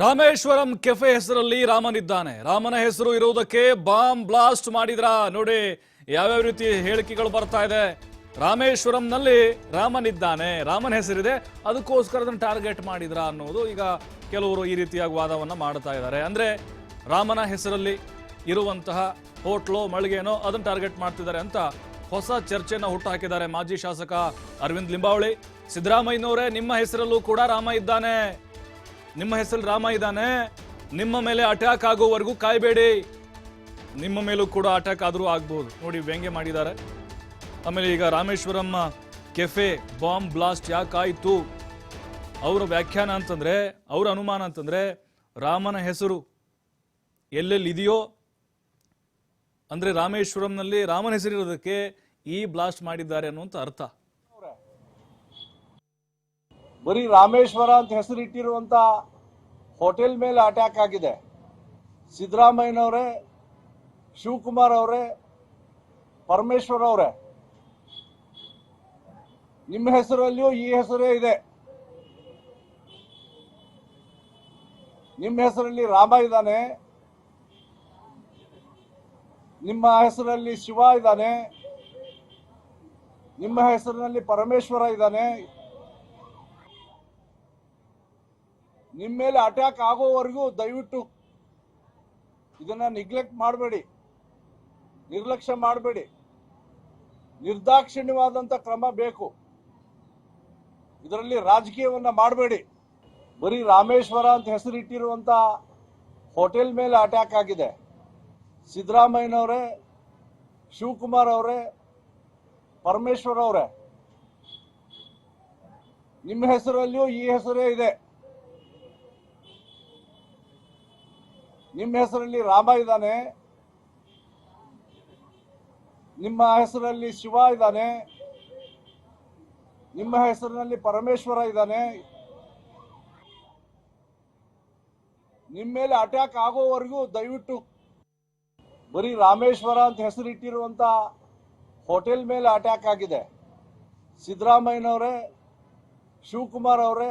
Rameswaram cafe ಹೆಸರಲ್ಲಿ ರಾಮನಿದ್ದಾನೆ ರಾಮನ ಹೆಸರು ಇರುವುದಕ್ಕೆ ಬಾಂಬ್ ಬ್ಲಾಸ್ಟ್ ಮಾಡಿದ್ರ? ನೋಡಿ, ಯಾವ್ಯಾವ ರೀತಿ ಹೇಳಿಕೆಗಳು ಬರ್ತಾ ಇದೆ. ರಾಮೇಶ್ವರಂನಲ್ಲಿ ರಾಮನಿದ್ದಾನೆ ರಾಮನ ಹೆಸರಿದೆ. ಅದಕ್ಕೋಸ್ಕರ ಅದನ್ನು ಟಾರ್ಗೆಟ್ ಮಾಡಿದ್ರ ಅನ್ನೋದು ಈಗ ಕೆಲವರು ಈ ರೀತಿಯಾಗಿ ವಾದವನ್ನು ಮಾಡ್ತಾ ಇದ್ದಾರೆ. ಅಂದ್ರೆ ರಾಮನ ಹೆಸರಲ್ಲಿ ಇರುವಂತಹ ಹೋಟ್ಲು, ಮಳಿಗೆನೋ ಅದನ್ನು ಟಾರ್ಗೆಟ್ ಮಾಡ್ತಿದ್ದಾರೆ ಅಂತ ಹೊಸ ಚರ್ಚೆಯನ್ನು ಹುಟ್ಟುಹಾಕಿದ್ದಾರೆ ಮಾಜಿ ಶಾಸಕ ಅರವಿಂದ್ ಲಿಂಬಾವಳಿ. ಸಿದ್ದರಾಮಯ್ಯನವರೇ, ನಿಮ್ಮ ಹೆಸರಲ್ಲೂ ಕೂಡ ರಾಮ ಇದ್ದಾನೆ. ನಿಮ್ಮ ಹೆಸರು ರಾಮ ಇದ್ದಾನೆ. ನಿಮ್ಮ ಮೇಲೆ ಅಟ್ಯಾಕ್ ಆಗೋವರೆಗೂ ಕಾಯಬೇಡಿ. ನಿಮ್ಮ ಮೇಲೂ ಕೂಡ ಅಟ್ಯಾಕ್ ಆದರೂ ಆಗ್ಬೋದು. ನೋಡಿ ವ್ಯಂಗ್ಯ ಮಾಡಿದ್ದಾರೆ. ಆಮೇಲೆ ಈಗ ರಾಮೇಶ್ವರಮ್ಮ ಕೆಫೆ ಬಾಂಬ್ ಬ್ಲಾಸ್ಟ್ ಯಾಕಾಯಿತು? ಅವರ ವ್ಯಾಖ್ಯಾನ ಅಂತಂದರೆ, ಅವರ ಅನುಮಾನ ಅಂತಂದರೆ, ರಾಮನ ಹೆಸರು ಎಲ್ಲೆಲ್ಲಿ ಇದೆಯೋ ಅಂದ್ರೆ ರಾಮೇಶ್ವರಂನಲ್ಲಿ ರಾಮನ ಹೆಸರಿರೋದಕ್ಕೆ ಈ ಬ್ಲಾಸ್ಟ್ ಮಾಡಿದ್ದಾರೆ ಅನ್ನುವಂಥ ಅರ್ಥ. ಬರೀ ರಾಮೇಶ್ವರ ಅಂತ ಹೆಸರಿಟ್ಟಿರುವಂತ ಹೋಟೆಲ್ ಮೇಲೆ ಅಟ್ಯಾಕ್ ಆಗಿದೆ. ಸಿದ್ದರಾಮಯ್ಯನವರೇ, ಶಿವಕುಮಾರ್ ಅವರೇ, ಪರಮೇಶ್ವರ್ ಅವರೇ. ನಿಮ್ಮ ಹೆಸರಲ್ಲಿಯೂ ಈ ಹೆಸರೇ ಇದೆ. ನಿಮ್ಮ ಹೆಸರಲ್ಲಿ ರಾಮ ಇದ್ದಾನೆ. ನಿಮ್ಮ ಹೆಸರಲ್ಲಿ ಶಿವ ಇದ್ದಾನೆ. ನಿಮ್ಮ ಹೆಸರಿನಲ್ಲಿ ಪರಮೇಶ್ವರ ಇದ್ದಾನೆ. ನಿಮ್ಮ ಮೇಲೆ ಅಟ್ಯಾಕ್ ಆಗೋವರೆಗೂ ದಯವಿಟ್ಟು ಇದನ್ನ ನಿಗ್ಲೆಕ್ಟ್ ಮಾಡಬೇಡಿ. ನಿರ್ಲಕ್ಷ್ಯ ಮಾಡಬೇಡಿ. ನಿರ್ದಾಕ್ಷಿಣ್ಯವಾದಂಥ ಕ್ರಮ ಬೇಕು. ಇದರಲ್ಲಿ ರಾಜಕೀಯವನ್ನ ಮಾಡಬೇಡಿ. ಬರೀ ರಾಮೇಶ್ವರ ಅಂತ ಹೆಸರಿಟ್ಟಿರುವಂಥ ಹೋಟೆಲ್ ಮೇಲೆ ಅಟ್ಯಾಕ್ ಆಗಿದೆ. ಸಿದ್ದರಾಮಯ್ಯನವರೇ, ಶಿವಕುಮಾರ್ ಅವರೇ, ಪರಮೇಶ್ವರ್ ಅವರೇ. ನಿಮ್ಮ ಹೆಸರಲ್ಲಿಯೂ ಈ ಹೆಸರೇ ಇದೆ. ನಿಮ್ಮ ಹೆಸರಲ್ಲಿ ರಾಮ ಇದ್ದಾನೆ, ನಿಮ್ಮ ಹೆಸರಲ್ಲಿ ಶಿವ ಇದ್ದಾನೆ, ನಿಮ್ಮ ಹೆಸರಿನಲ್ಲಿ ಪರಮೇಶ್ವರ ಇದ್ದಾನೆ, ನಿಮ್ಮ ಮೇಲೆ ಅಟ್ಯಾಕ್ ಆಗೋವರೆಗೂ ದಯವಿಟ್ಟು ಬರೀ ರಾಮೇಶ್ವರ ಅಂತ ಹೆಸರಿಟ್ಟಿರುವಂತ ಹೋಟೆಲ್ ಮೇಲೆ ಅಟ್ಯಾಕ್ ಆಗಿದೆ. ಸಿದ್ದರಾಮಯ್ಯನವರೇ, ಶಿವಕುಮಾರ್ ಅವರೇ